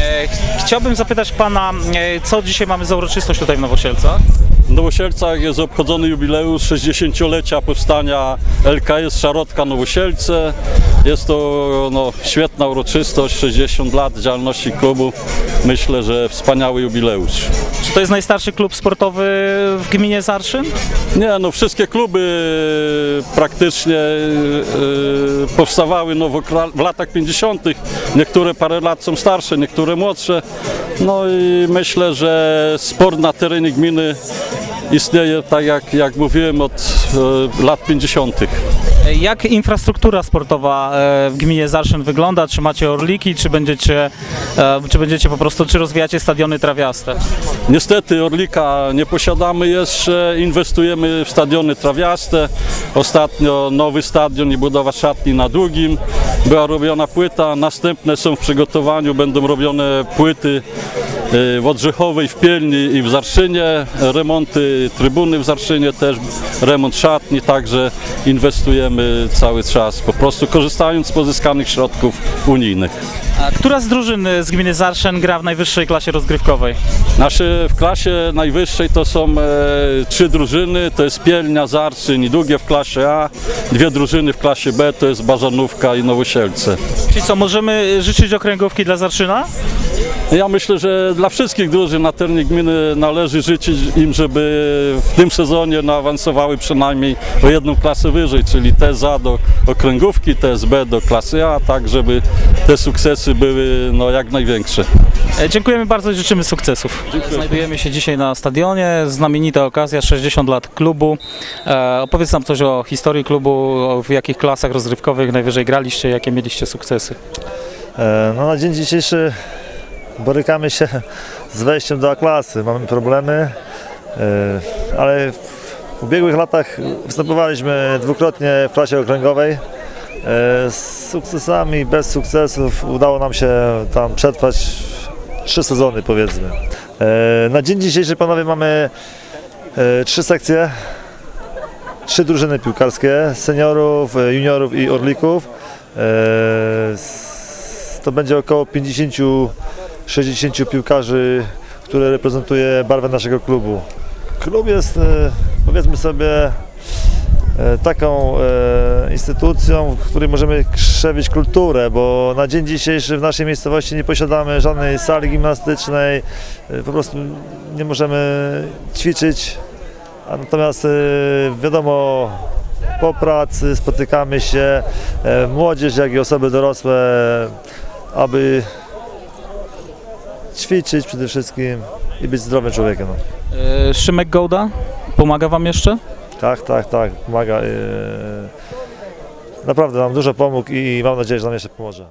E, ch- Chciałbym zapytać pana, e, co dzisiaj mamy za uroczystość tutaj w Nowosielcach? W Nowosielcach jest obchodzony jubileusz 60-lecia powstania LKS Szarotka Nowosielce. Jest to no, świetna uroczystość, 60 lat działalności klubu. Myślę, że wspaniały jubileusz. Czy to jest najstarszy klub sportowy w gminie Zarszyn? Nie, no wszystkie kluby praktycznie e, powstawały no, w, latach 50. Niektóre parę lat są starsze, niektóre młodsze. No i myślę, że sport na terenie gminy istnieje, tak jak, jak mówiłem, od e, lat 50. Jak infrastruktura sportowa e, w gminie Zarszyn wygląda? Czy macie orliki, czy będziecie, e, czy będziecie po prostu, czy rozwijacie stadiony trawiaste? Niestety Orlika nie posiadamy jeszcze, inwestujemy w stadiony trawiaste. Ostatnio nowy stadion i budowa szatni na długim. Była robiona płyta, następne są w przygotowaniu, będą robione płyty w Odrzechowej, w Pielni i w Zarszynie, remonty trybuny w Zarszynie też, remont szatni, także inwestujemy cały czas, po prostu korzystając z pozyskanych środków unijnych. A która z drużyn e, z gminy Zarszyn gra w najwyższej klasie rozgrywkowej? Nasze w klasie najwyższej to są e, trzy drużyny, to jest Pielnia, Zarszyn i Długie w klasie A. Dwie drużyny w klasie B to jest Bażanówka i Nowosielce. Czyli co, możemy życzyć okręgówki dla Zarszyna? Ja myślę, że dla wszystkich drużyn na terenie gminy należy życzyć im, żeby w tym sezonie no, awansowały przynajmniej o jedną klasę wyżej, czyli TSA do okręgówki, TSB do klasy A, tak żeby te sukcesy były no, jak największe. E, Dziękujemy bardzo i życzymy sukcesów. Znajdujemy się dzisiaj na stadionie, znamienita okazja, 60 lat klubu. E, opowiedz nam coś o historii klubu, w jakich klasach rozrywkowych najwyżej graliście, jakie mieliście sukcesy. E, No na dzień dzisiejszy borykamy się z wejściem do A-klasy. Mamy problemy, e, ale w ubiegłych latach występowaliśmy dwukrotnie w klasie okręgowej. E, Z sukcesami, bez sukcesów udało nam się tam przetrwać trzy sezony powiedzmy. E, Na dzień dzisiejszy panowie mamy trzy sekcje, trzy drużyny piłkarskie, seniorów, juniorów i orlików. To będzie około 50-60 piłkarzy, które reprezentuje barwę naszego klubu. Klub jest, e, powiedzmy sobie, e, taką e, instytucją, w której możemy krzewić kulturę, bo na dzień dzisiejszy w naszej miejscowości nie posiadamy żadnej sali gimnastycznej, po prostu nie możemy ćwiczyć, natomiast wiadomo, po pracy spotykamy się, młodzież jak i osoby dorosłe, aby ćwiczyć przede wszystkim i być zdrowym człowiekiem. No. E, Szymek Gołda pomaga wam jeszcze? Tak, tak, tak, pomaga. e, Naprawdę nam dużo pomógł i mam nadzieję, że nam jeszcze pomoże.